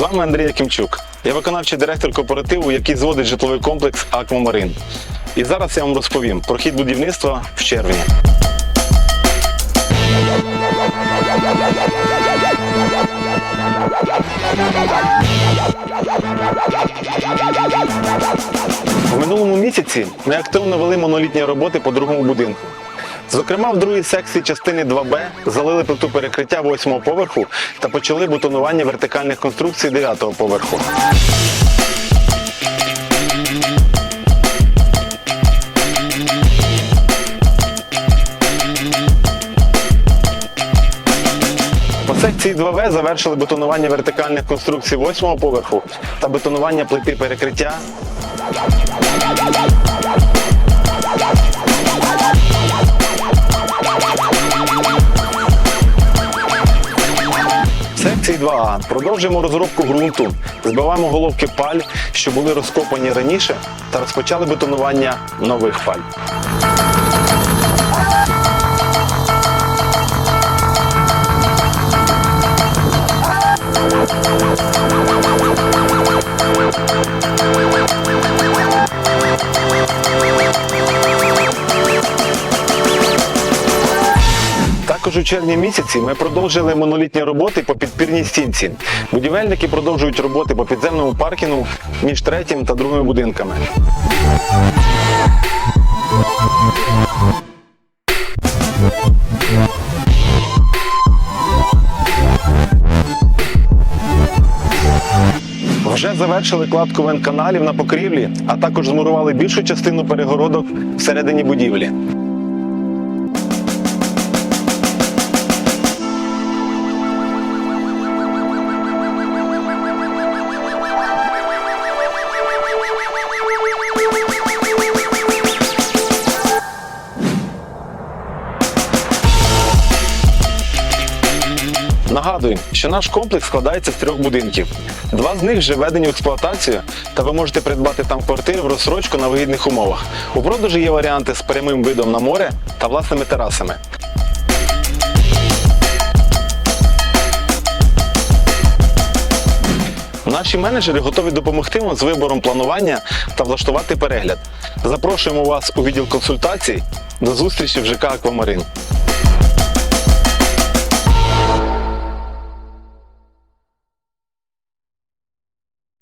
вами Андрій Якимчук. Я виконавчий директор кооперативу, який зводить житловий комплекс Аквамарин. І зараз я вам розповім про хід будівництва в червні. В минулому місяці ми активно вели монолітні роботи по другому будинку. Зокрема, в другій секції частини 2Б залили плиту перекриття 8 поверху та почали бетонування вертикальних конструкцій 9 поверху. По секції 2В завершили бетонування вертикальних конструкцій 8 поверху та бетонування плити перекриття 2А продовжуємо розробку ґрунту, збиваємо головки паль, що були розкопані раніше, та розпочали бетонування нових паль. Також у червні місяці ми продовжили монолітні роботи по підпірній стінці. Будівельники продовжують роботи по підземному паркінгу між третім та другими будинками. Вже завершили кладку вентканалів на покрівлі, а також змурували більшу частину перегородок всередині будівлі. Нагадую, що наш комплекс складається з трьох будинків. Два з них вже введені в експлуатацію, та ви можете придбати там квартири в розсрочку на вигідних умовах. У продажі є варіанти з прямим видом на море та власними терасами. Наші менеджери готові допомогти вам з вибором планування та влаштувати перегляд. Запрошуємо вас у відділ консультацій. До зустрічі в ЖК Аквамарин.